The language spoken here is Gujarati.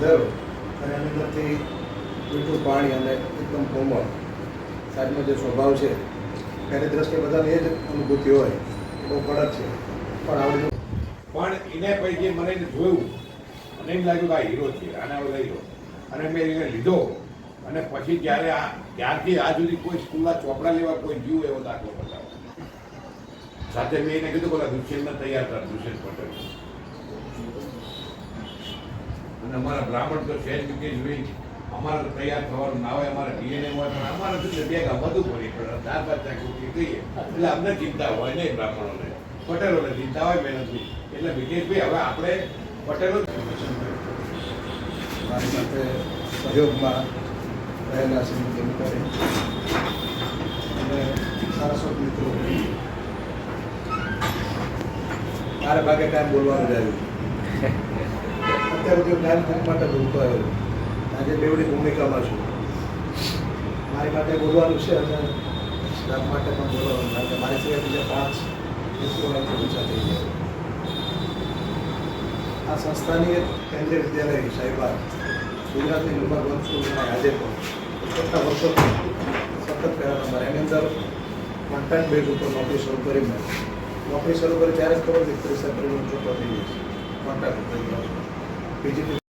થયો અને એની અંદરથી મીઠું પાણી અને એકદમ કોમળ. સાહેબનો જે સ્વભાવ છે, એની દ્રષ્ટિએ બધાને એ જ અનુભૂતિ હોય. એ બહુ કડક છે. પણ આવડી પણ એને પછી જે મને જોયું, મને એમ લાગ્યું કે આ હીરો છે, આને હવે લઈ લો. અને મેં એને લીધો. અને પછી જ્યારે આ ત્યારથી આજ સુધી કોઈ સ્કૂલના ચોપડા લેવા કોઈ જીવ એવો દાખલો બતાવો. સાથે મેં એને કીધું કે દુષ્યંત તૈયાર કર દુષ્યંત પટેલ અને અમારા બ્રાહ્મણ તો છે જ વિકેશભાઈ અમારે તો તૈયાર થવાનું ના હોય, અમારે ડીએનએ હોય, પણ અમારે શું બે ગામ વધુ પડી ચાર પાંચ ચાકરી કહીએ. એટલે અમને ચિંતા હોય નહીં બ્રાહ્મણોને. પટેલોને ચિંતા હોય મહેનતની એટલે વિકેશભાઈ હવે આપણે પટેલો મારી સાથે સહયોગમાં રહેલા મિત્રોએ અને સારસ્વત મિત્રો. મારે ભાગે ટાઈમ બોલવાનું આવ્યું અત્યાર ટાઈમ ખૂબ માટે બોલતો આવ્યો. આજે બેવડી ભૂમિકામાં છું. મારી માટે બોલવાનું છે અને સ્ટાફ માટે પણ બોલવાનું, કારણ કે મારી સિવાય બીજા પાંચ મિત્રો અહીંથી ઓછા થઈ ગયા. આ સંસ્થાની એક કેન્દ્રીય વિદ્યાલય સાહેબા ગુજરાતની નંબર વન સ્કૂલમાં આજે પણ કેટલા વર્ષો સતત પહેલા નંબર. એની અંદર કોન્ટ્રાક્ટ બેઝ ઉપર નોકરી શરૂ કરી મેં. નોકરી શરૂ કરી ત્યારે જ ખબર હતી ત્રીસ એપ્રિલનો ચોખ્ખો થઈ ગયો કોન્ટ્રાક્ટ બીજી